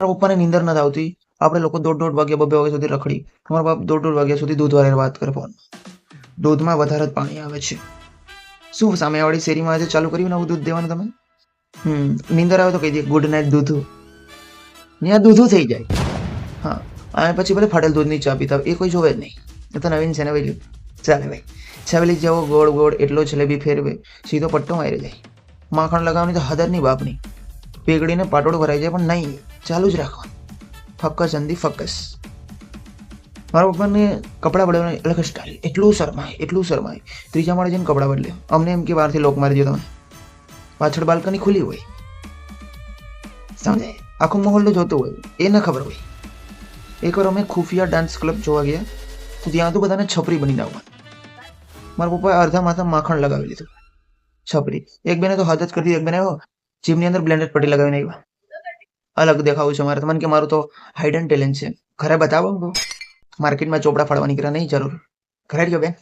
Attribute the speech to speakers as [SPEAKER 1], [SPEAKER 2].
[SPEAKER 1] મારા પપ્પાને નીંદર નથી આવતી. આપણે લોકો દોઢ દોઢ વાગ્યા બબે વાગ્યા સુધી રખડી. અમારા બાપ દોઢ દોઢ વાગ્યા સુધી દૂધ વાળે વાત કરે ફોનમાં દૂધમાં વધારે જ પાણી આવે છે. શું સામેવાળી શેરીમાં આજે ચાલુ કર્યું નવું દૂધ દેવાનું તમે? હમ, નીંદર આવે તો કહી દે ગુડ નાઇટ દૂધું. ત્યાં દૂધું થઈ જાય. હા, અને પછી ભલે ફાટેલ દૂધની ચા પીતા એ કોઈ જોવે જ નહીં. એ તો નવીન છે ને ભાઈ. ચાલે ભાઈ. છાવેલી જેવો ગોળ ગોળ એટલો જલેબી ફેરવે, સીધો પટ્ટો મારી જાય માખણ લગાવવાની તો હદર નહીં બાપની. પેગડીને પાટોળ ભરાઈ જાય પણ નહીં. ચાલુ જ રાખવાનું. ફક્કસ અંધી ફક્કસ. મારા પપ્પાને કપડાં બદલવાની અલગ જ સ્ટાઇલ એટલું શરમાય એટલું શરમાય. ત્રીજા માળે જઈને કપડાં બદલે. અમને એમ કે બહારથી લોક મારી દો તમે. પાછળ બાલ્કની ખુલ્લી હોય. સમજાય? આખો માહોલ જોતો હોય. એ ન ખબર હોય. એકવાર અમે ખુફિયા ડાન્સ ક્લબ જોવા ગયા. તો ત્યાં તો બધાને છપરી બની આવવાનું મારા પપ્પાએ અડધા માથા માખણ લગાવી લીધું. છપરી. એક બેને તો જ કરી એક બેને જીમની અંદર બ્લેન્ડેડ પટ્ટી લગાવીને આવ્યા અલગ દેખાવું છે મારે. તમને કે મારું તો હાઇડન ટેલેન્ટ છે. ઘરે બતાવો માર્કેટમાં ચોપડા ફાડવાની કર્યા નહીં જરૂર. ઘરે ગયો બેન.